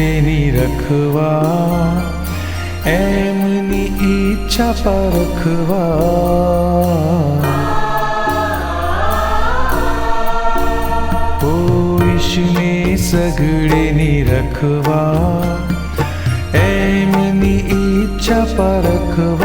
સગડેની રખવા એમની ઈચ્છા પરખવા ઈશને સગડેની રખવા એમની ઈચ્છા પરખવા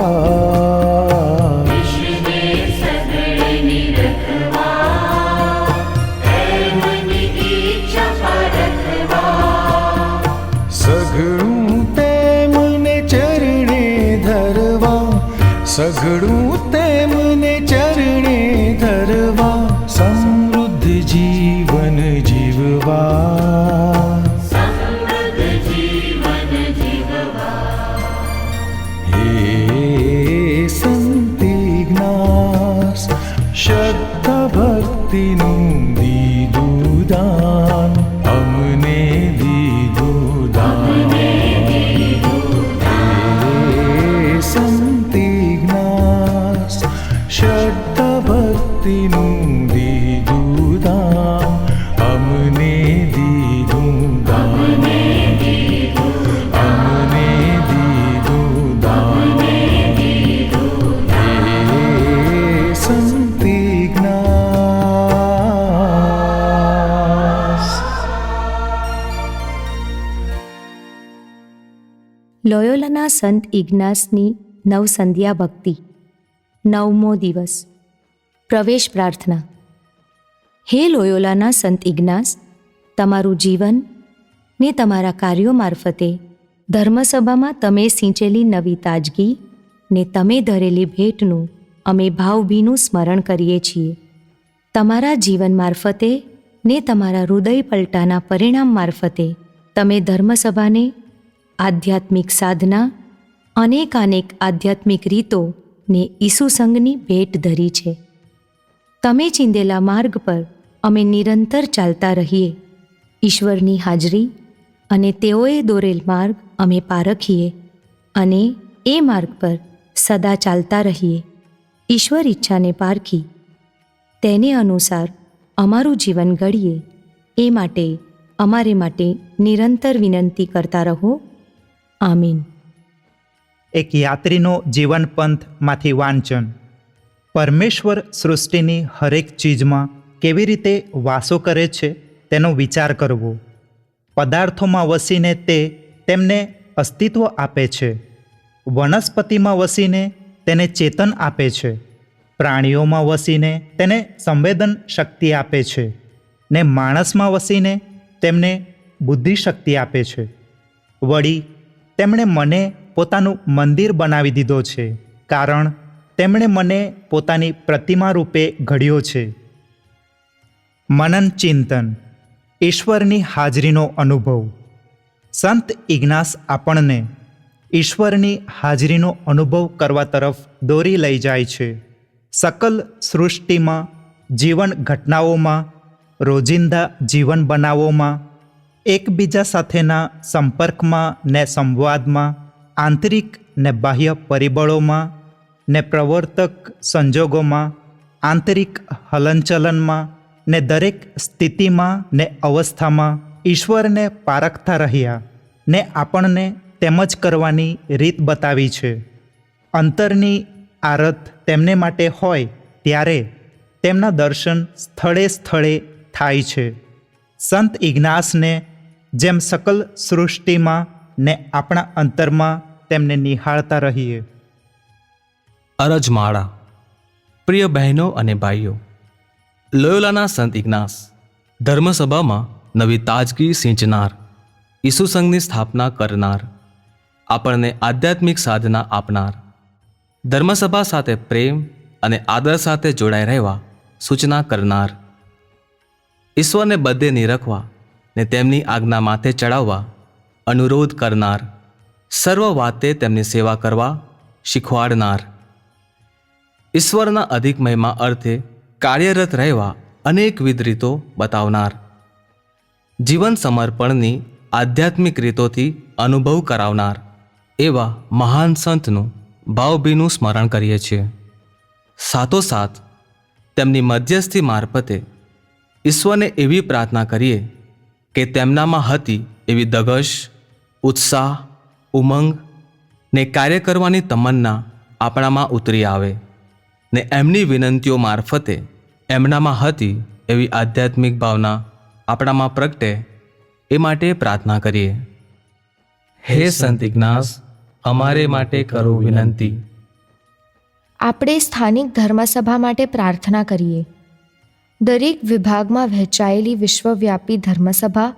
ભક્તિનું દીધું દાન અમને લોયોલાના સંત ઇગ્નાસની નવસંધ્યા ભક્તિ નવમો દિવસ. પ્રવેશ પ્રાર્થના. હે લોયોલાના સંત ઇગ્નાસ, તમારું જીવન ને તમારા કાર્યો મારફતે ધર્મસભામાં તમે સિંચેલી નવી તાજગી ને તમે ધરેલી ભેટનું અમે ભાવભીનું સ્મરણ કરીએ છીએ. તમારા જીવન મારફતે ને તમારા હૃદય પલટાના પરિણામ મારફતે તમે ધર્મસભાને આધ્યાત્મિક સાધના, અનેકાનેક આધ્યાત્મિક રીતો ને ઈસુસંગની ભેટ ધરી છે. તમે ચીંધેલા માર્ગ પર અમે નિરંતર ચાલતા રહીએ. ઈશ્વરની હાજરી અને તેઓએ દોરેલ માર્ગ અમે પારખીએ અને એ માર્ગ પર સદા ચાલતા રહીએ. ઈશ્વર ઈચ્છાને પારખી તેને અનુસાર અમારું જીવન ઘડીએ. એ માટે અમારે માટે નિરંતર વિનંતી કરતા રહો. આમીન. એક યાત્રીનો જીવન પંથમાંથી વાંચન. પરમેશ્વર સૃષ્ટિની હરેક ચીજમાં કેવી રીતે વાસો કરે છે તેનો વિચાર કરવો. પદાર્થોમાં વસીને તે તેમને અસ્તિત્વ આપે છે. વનસ્પતિમાં વસીને તેને ચેતન આપે છે. પ્રાણીઓમાં વસીને તેને સંવેદન શક્તિ આપે છે ને માણસમાં વસીને તેમને બુદ્ધિશક્તિ આપે છે. વળી, તેમણે મને પોતાનું મંદિર બનાવી દીધો છે. કારણ તેમણે મને પોતાની પ્રતિમા રૂપે ઘડ્યો છે. મનન ચિંતન, ઈશ્વરની હાજરીનો અનુભવ. સંત ઇગ્નાસ આપણને ઈશ્વરની હાજરીનો અનુભવ કરવા તરફ દોરી લઈ જાય છે. સકલ સૃષ્ટિમાં, જીવન ઘટનાઓમાં, રોજિંદા જીવન બનાવોમાં, એકબીજા સાથેના સંપર્કમાં ને સંવાદમાં, આંતરિક ને બાહ્ય પરિબળોમાં ને પ્રવર્તક સંજોગોમાં, આંતરિક હલનચલનમાં ને દરેક સ્થિતિમાં ને અવસ્થામાં ઈશ્વરને પારખતા રહ્યા ને આપણને તેમજ કરવાની રીત બતાવી છે. અંતરની આરત તેમને માટે હોય ત્યારે તેમના દર્શન સ્થળે સ્થળે થાય છે. સંત ઇગ્નાસને જેમ સકલ સૃષ્ટિમાં ને આપણા અંતરમાં તેમને નિહાળતા રહીએ. અરજમાળા. પ્રિય બહેનો અને ભાઈઓ, લોયોલાના સંત ઇગ્નાસ ધર્મસભામાં નવી તાજગી સિંચનાર ઈસુસંઘની સ્થાપના કરનાર, આપણને આધ્યાત્મિક સાધના આપનાર, ધર્મસભા સાથે પ્રેમ અને આદર સાથે જોડાઈ રહેવા સૂચના કરનાર. ઈશ્વરને બધે નિરખવા ને તેમની આજ્ઞા માથે ચડાવવા અનુરોધ કરનાર, સર્વ વાતે તેમની સેવા કરવા શીખવાડનાર. ઈશ્વરના અધિક મહિમા અર્થે કાર્યરત રહેવા અનેકવિધ રીતો બતાવનાર. જીવન સમર્પણની આધ્યાત્મિક રીતોથી અનુભવ કરાવનાર એવા મહાન સંતનું ભાવભીનું સ્મરણ કરીએ છીએ. સાથોસાથ, તેમની મધ્યસ્થી મારફતે ઈશ્વરને એવી પ્રાર્થના કરીએ કે તેમનામાં હતી એવી દગશ, ઉત્સાહ, ઉમંગ ને કાર્ય કરવાની તમન્ના આપણામાં ઉતરી આવે. ને એમની વિનંતીઓ મારફતે એમનામાં હતી એવી આધ્યાત્મિક ભાવના આપણામાં પ્રગટે એ માટે પ્રાર્થના કરીએ. હે સંત ઇજ્ઞાસ અમારે માટે કરો વિનંતી. આપણે સ્થાનિક ધર્મસભા માટે પ્રાર્થના કરીએ. દરેક વિભાગમાં વહેંચાયેલી વિશ્વવ્યાપી ધર્મસભા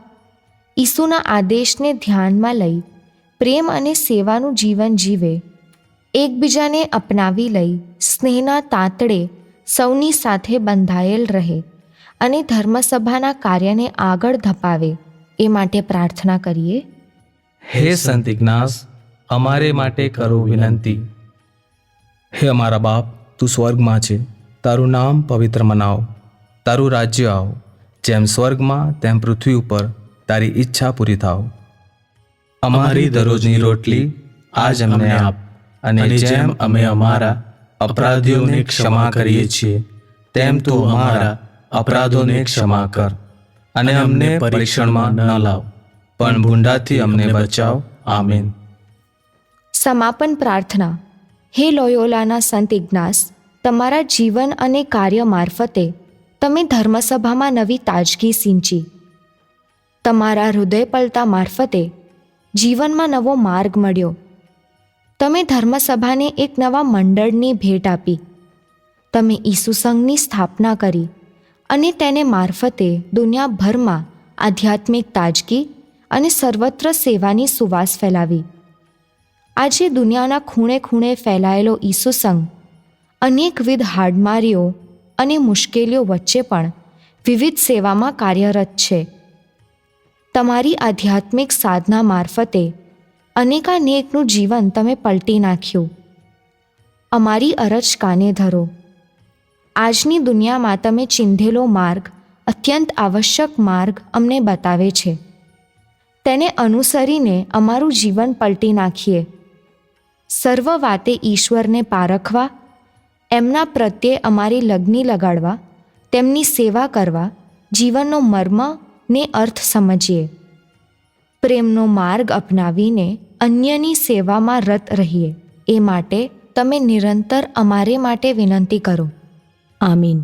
ઈસુના આદેશને ધ્યાનમાં લઈ પ્રેમ અને સેવાનું જીવન જીવે. એકબીજાને અપનાવી લઈ સ્નેહના તાંતડે સૌની સાથે બંધાયેલ રહે અને ધર્મસભાના કાર્યને આગળ ધપાવે. એ માટે પ્રાર્થના કરીએ. હે સંત ઇગ્નાસ, અમારે માટે કરો વિનંતી. હે અમારા બાપ, તું સ્વર્ગમાં છે. તારું નામ પવિત્ર મનાવ. તારું રાજ્ય આવ. જેમ સ્વર્ગમાં, તેમ પૃથ્વી ઉપર તારી ઈચ્છા પૂરી થાવ. અમારી દરરોજની રોટલી આજ અમને આપ. અને જેમ અમે અમારા અપરાધીઓને ક્ષમા કરીએ છીએ તેમ તું અમારા અપરાધોને ક્ષમા કર અને અમને પરીક્ષણમાં ન લાવ પણ ભૂંડાથી અમને બચાવ. આમીન. સમાપન પ્રાર્થના. હે લોયોલાના સંત ઇગ્નાસ તમારા જીવન અને કાર્ય મારફતે તમે ધર્મસભામાં નવી તાજગી સિંચી. તમારા હૃદય પલતા મારફતે જીવનમાં નવો માર્ગ મળ્યો. તમે ધર્મસભાને એક નવા મંડળની ભેટ આપી. તમે ઈસુ સંઘની સ્થાપના કરી અને તેને મારફતે દુનિયાભરમાં આધ્યાત્મિક તાજગી અને સર્વત્ર સેવાની સુવાસ ફેલાવી. આજે દુનિયાના ખૂણે ખૂણે ફેલાયેલો ઈસુ સંઘ અનેકવિધ હાડમારીઓ અને મુશ્કેલીઓ વચ્ચે પણ વિવિધ સેવામાં કાર્યરત છે. તમારી આધ્યાત્મિક સાધના મારફતે અનેકાનેકનું જીવન તમે પલટી નાખ્યું. અમારી અરજ કાને ધરો? આજની દુનિયામાં તમે ચિંધેલો માર્ગ, અત્યંત આવશ્યક માર્ગ અમને બતાવે છે. તેને અનુસરીને અમારું જીવન પલટી નાખીએ. સર્વ વાતે ઈશ્વરને પારખવા, એમના પ્રત્યે અમારી લગ્ની લગાડવા, તેમની સેવા કરવા, જીવનનો મર્મ ને અર્થ સમજીએ. પ્રેમનો માર્ગ અપનાવીને અન્યની સેવામાં રત રહીએ. એ માટે તમે નિરંતર અમારે માટે વિનંતી કરો. આમીન.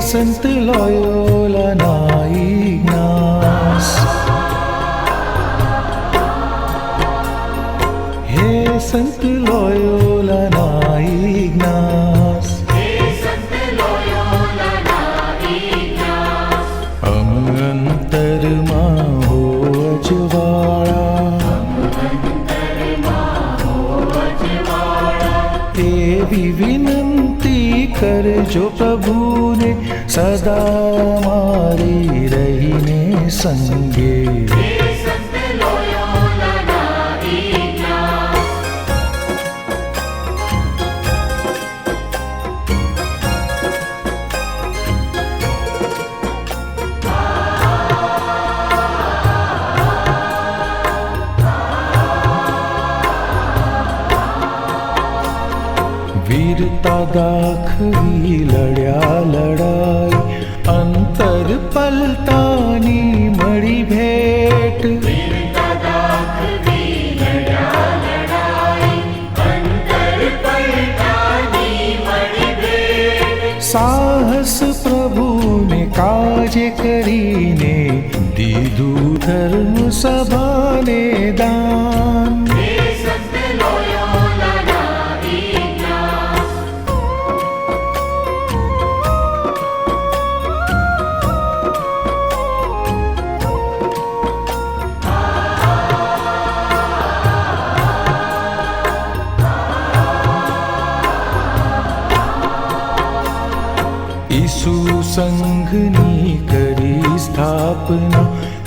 સંત લોયોલાના સદા મારી રહીને સંગે વીરતા દાખવી લડ્યા લડાઈ પલતાની મળી ભેટ સાહસ પ્રભુને કાજે કરીને દીધું ધર્મ સભાને દાન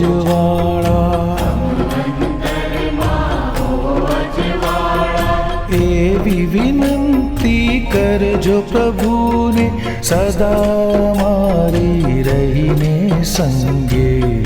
અજવાળા એવી વિનંતી કરજો પ્રભુને સદા મારી રહીને સંગે.